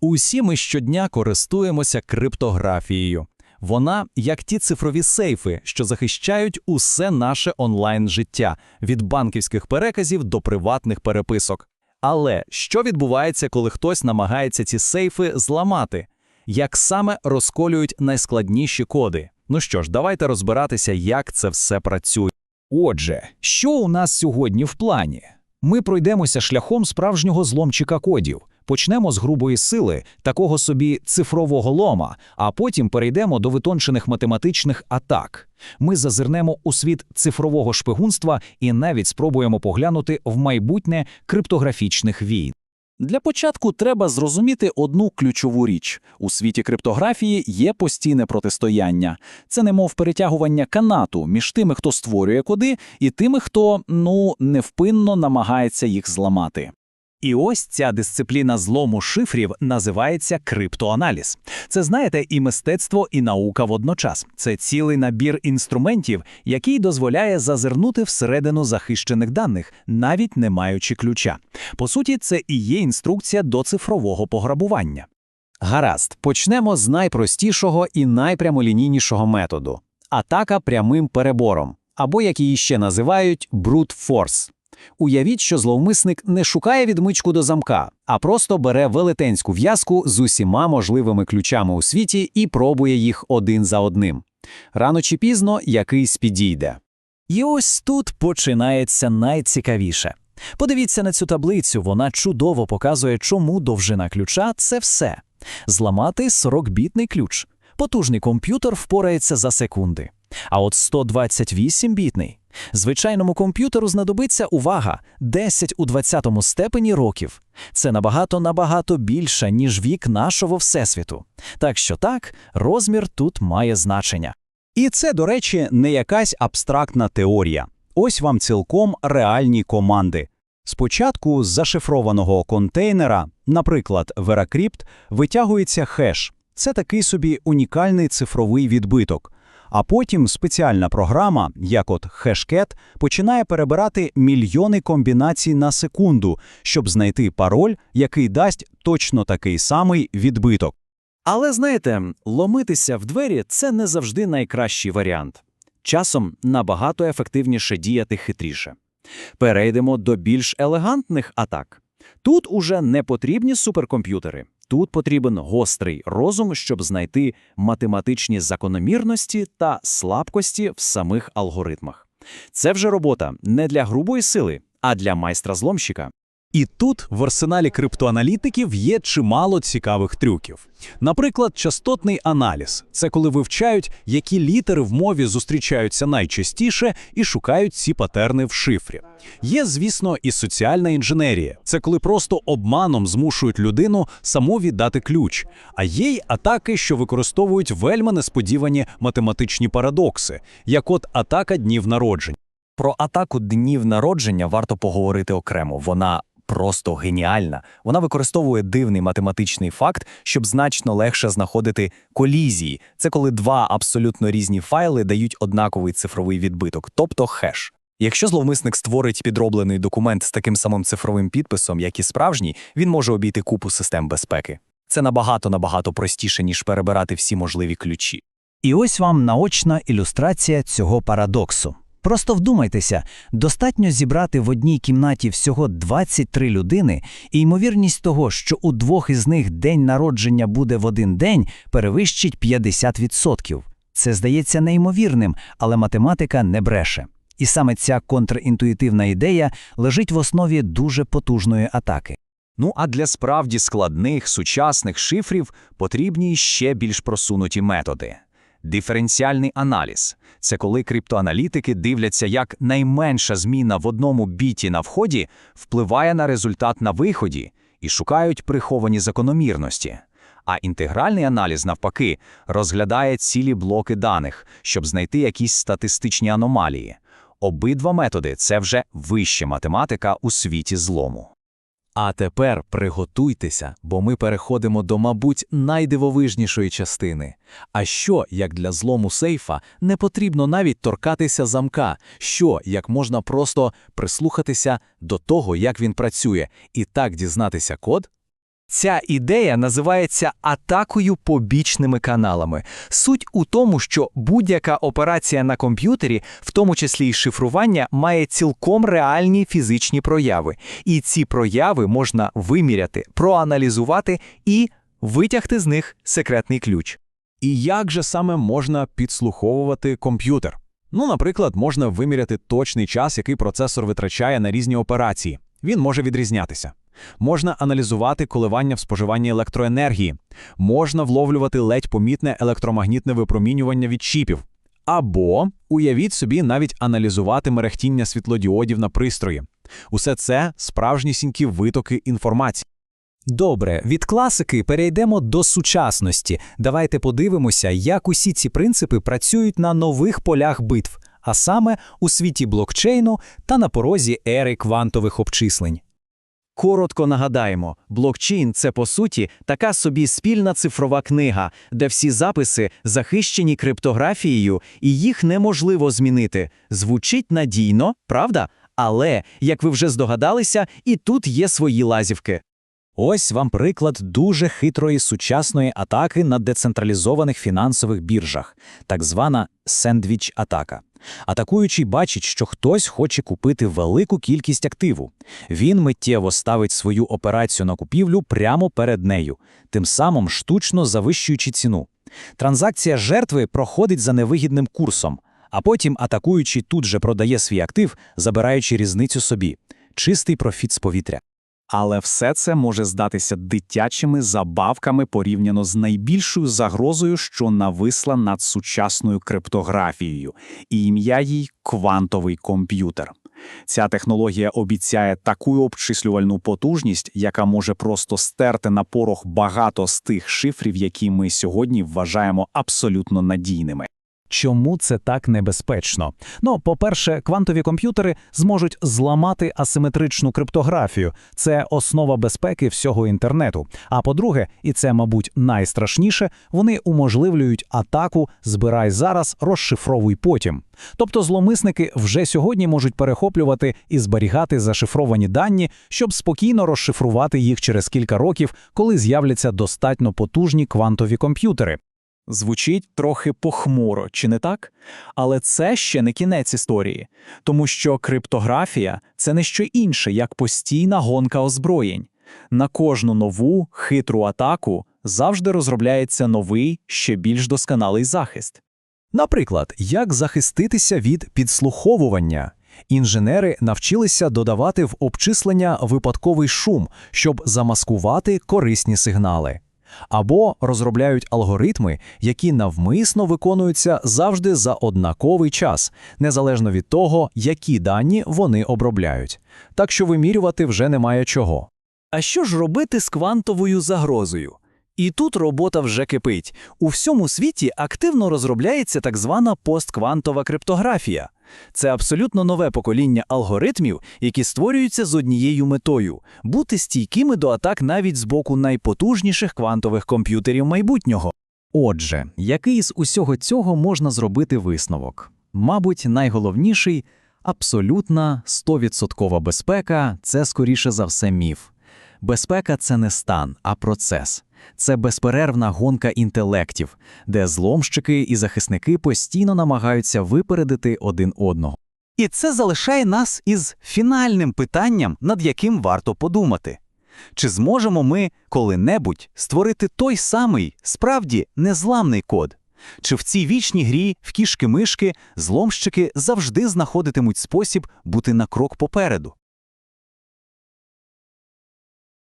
Усі ми щодня користуємося криптографією. Вона як ті цифрові сейфи, що захищають усе наше онлайн життя від банківських переказів до приватних переписок. Але що відбувається, коли хтось намагається ці сейфи зламати? Як саме розколюють найскладніші коди? Ну що ж, давайте розбиратися, як це все працює. Отже, що у нас сьогодні в плані? Ми пройдемося шляхом справжнього зломчика кодів. Почнемо з грубої сили, такого собі цифрового лома, а потім перейдемо до витончених математичних атак. Ми зазирнемо у світ цифрового шпигунства і навіть спробуємо поглянути в майбутнє криптографічних війн. Для початку треба зрозуміти одну ключову річ: у світі криптографії є постійне протистояння. Це немов перетягування канату між тими, хто створює коди, і тими, хто ну невпинно намагається їх зламати. І ось ця дисципліна злому шифрів називається криптоаналіз. Це знаєте, і мистецтво, і наука водночас. Це цілий набір інструментів, який дозволяє зазирнути всередину захищених даних, навіть не маючи ключа. По суті, це і є інструкція до цифрового пограбування. Гаразд, почнемо з найпростішого і найпрямолінійнішого методу атака прямим перебором, або як її ще називають brute force. Уявіть, що зловмисник не шукає відмичку до замка, а просто бере велетенську в'язку з усіма можливими ключами у світі і пробує їх один за одним. Рано чи пізно якийсь підійде. І ось тут починається найцікавіше. Подивіться на цю таблицю, вона чудово показує, чому довжина ключа це все. Зламати 40-бітний ключ. Потужний комп'ютер впорається за секунди. А от 128-бітний. Звичайному комп'ютеру знадобиться увага 10 у 20 степені років. Це набагато-набагато більше, ніж вік нашого Всесвіту. Так що так, розмір тут має значення. І це, до речі, не якась абстрактна теорія. Ось вам цілком реальні команди. Спочатку з зашифрованого контейнера, наприклад, Veracrypt, витягується хеш. Це такий собі унікальний цифровий відбиток. А потім спеціальна програма, як от Hashcat, починає перебирати мільйони комбінацій на секунду, щоб знайти пароль, який дасть точно такий самий відбиток. Але знаєте, ломитися в двері це не завжди найкращий варіант. Часом набагато ефективніше діяти хитріше. Перейдемо до більш елегантних атак. Тут уже не потрібні суперкомп'ютери. Тут потрібен гострий розум, щоб знайти математичні закономірності та слабкості в самих алгоритмах. Це вже робота не для грубої сили, а для майстра-зломщика. І тут в арсеналі криптоаналітиків є чимало цікавих трюків. Наприклад, частотний аналіз це коли вивчають, які літери в мові зустрічаються найчастіше і шукають ці патерни в шифрі. Є, звісно, і соціальна інженерія це коли просто обманом змушують людину саму віддати ключ. А є й атаки, що використовують вельми несподівані математичні парадокси, як от атака днів народження. Про атаку днів народження варто поговорити окремо. Вона просто геніальна. Вона використовує дивний математичний факт, щоб значно легше знаходити колізії. Це коли два абсолютно різні файли дають однаковий цифровий відбиток, тобто хеш. Якщо зловмисник створить підроблений документ з таким самим цифровим підписом, як і справжній, він може обійти купу систем безпеки. Це набагато набагато простіше, ніж перебирати всі можливі ключі. І ось вам наочна ілюстрація цього парадоксу. Просто вдумайтеся, достатньо зібрати в одній кімнаті всього 23 людини, і ймовірність того, що у двох із них день народження буде в один день, перевищить 50%. Це здається неймовірним, але математика не бреше. І саме ця контрінтуїтивна ідея лежить в основі дуже потужної атаки. Ну а для справді складних сучасних шифрів потрібні ще більш просунуті методи. Диференціальний аналіз це коли криптоаналітики дивляться, як найменша зміна в одному біті на вході впливає на результат на виході і шукають приховані закономірності. А інтегральний аналіз, навпаки, розглядає цілі блоки даних, щоб знайти якісь статистичні аномалії. Обидва методи це вже вища математика у світі злому. А тепер приготуйтеся, бо ми переходимо до, мабуть, найдивовижнішої частини. А що, як для злому сейфа, не потрібно навіть торкатися замка, що, як можна просто прислухатися до того, як він працює, і так дізнатися код, Ця ідея називається атакою побічними каналами. Суть у тому, що будь-яка операція на комп'ютері, в тому числі й шифрування, має цілком реальні фізичні прояви. І ці прояви можна виміряти, проаналізувати і витягти з них секретний ключ. І як же саме можна підслуховувати комп'ютер? Ну, наприклад, можна виміряти точний час, який процесор витрачає на різні операції. Він може відрізнятися. Можна аналізувати коливання в споживанні електроенергії, можна вловлювати ледь помітне електромагнітне випромінювання від чіпів. Або, уявіть собі, навіть аналізувати мерехтіння світлодіодів на пристрої. Усе це справжнісінькі витоки інформації. Добре, від класики перейдемо до сучасності. Давайте подивимося, як усі ці принципи працюють на нових полях битв, а саме у світі блокчейну та на порозі ери квантових обчислень. Коротко нагадаємо, блокчейн це по суті така собі спільна цифрова книга, де всі записи захищені криптографією і їх неможливо змінити. Звучить надійно, правда? Але, як ви вже здогадалися, і тут є свої лазівки. Ось вам приклад дуже хитрої сучасної атаки на децентралізованих фінансових біржах, так звана сендвіч-атака. Атакуючий бачить, що хтось хоче купити велику кількість активу. Він миттєво ставить свою операцію на купівлю прямо перед нею, тим самим штучно завищуючи ціну. Транзакція жертви проходить за невигідним курсом, а потім атакуючий тут же продає свій актив, забираючи різницю собі. Чистий профіт з повітря. Але все це може здатися дитячими забавками порівняно з найбільшою загрозою, що нависла над сучасною криптографією, і ім'я їй квантовий комп'ютер. Ця технологія обіцяє таку обчислювальну потужність, яка може просто стерти на порох багато з тих шифрів, які ми сьогодні вважаємо абсолютно надійними. Чому це так небезпечно? Ну, по-перше, квантові комп'ютери зможуть зламати асиметричну криптографію. Це основа безпеки всього інтернету. А по-друге, і це, мабуть, найстрашніше, вони уможливлюють атаку «збирай зараз, розшифровуй потім». Тобто зломисники вже сьогодні можуть перехоплювати і зберігати зашифровані дані, щоб спокійно розшифрувати їх через кілька років, коли з'являться достатньо потужні квантові комп'ютери. Звучить трохи похмуро, чи не так? Але це ще не кінець історії, тому що криптографія це не що інше, як постійна гонка озброєнь. На кожну нову хитру атаку завжди розробляється новий, ще більш досконалий захист. Наприклад, як захиститися від підслуховування. Інженери навчилися додавати в обчислення випадковий шум, щоб замаскувати корисні сигнали. Або розробляють алгоритми, які навмисно виконуються завжди за однаковий час, незалежно від того, які дані вони обробляють. Так що вимірювати вже немає чого. А що ж робити з квантовою загрозою? І тут робота вже кипить. У всьому світі активно розробляється так звана постквантова криптографія. Це абсолютно нове покоління алгоритмів, які створюються з однією метою бути стійкими до атак навіть з боку найпотужніших квантових комп'ютерів майбутнього. Отже, який з усього цього можна зробити висновок? Мабуть, найголовніший абсолютна 100% безпека це скоріше за все міф. Безпека це не стан, а процес. Це безперервна гонка інтелектів, де зломщики і захисники постійно намагаються випередити один одного. І це залишає нас із фінальним питанням, над яким варто подумати. Чи зможемо ми коли-небудь створити той самий, справді незламний код? Чи в цій вічній грі, в кішки-мишки, зломщики завжди знаходитимуть спосіб бути на крок попереду?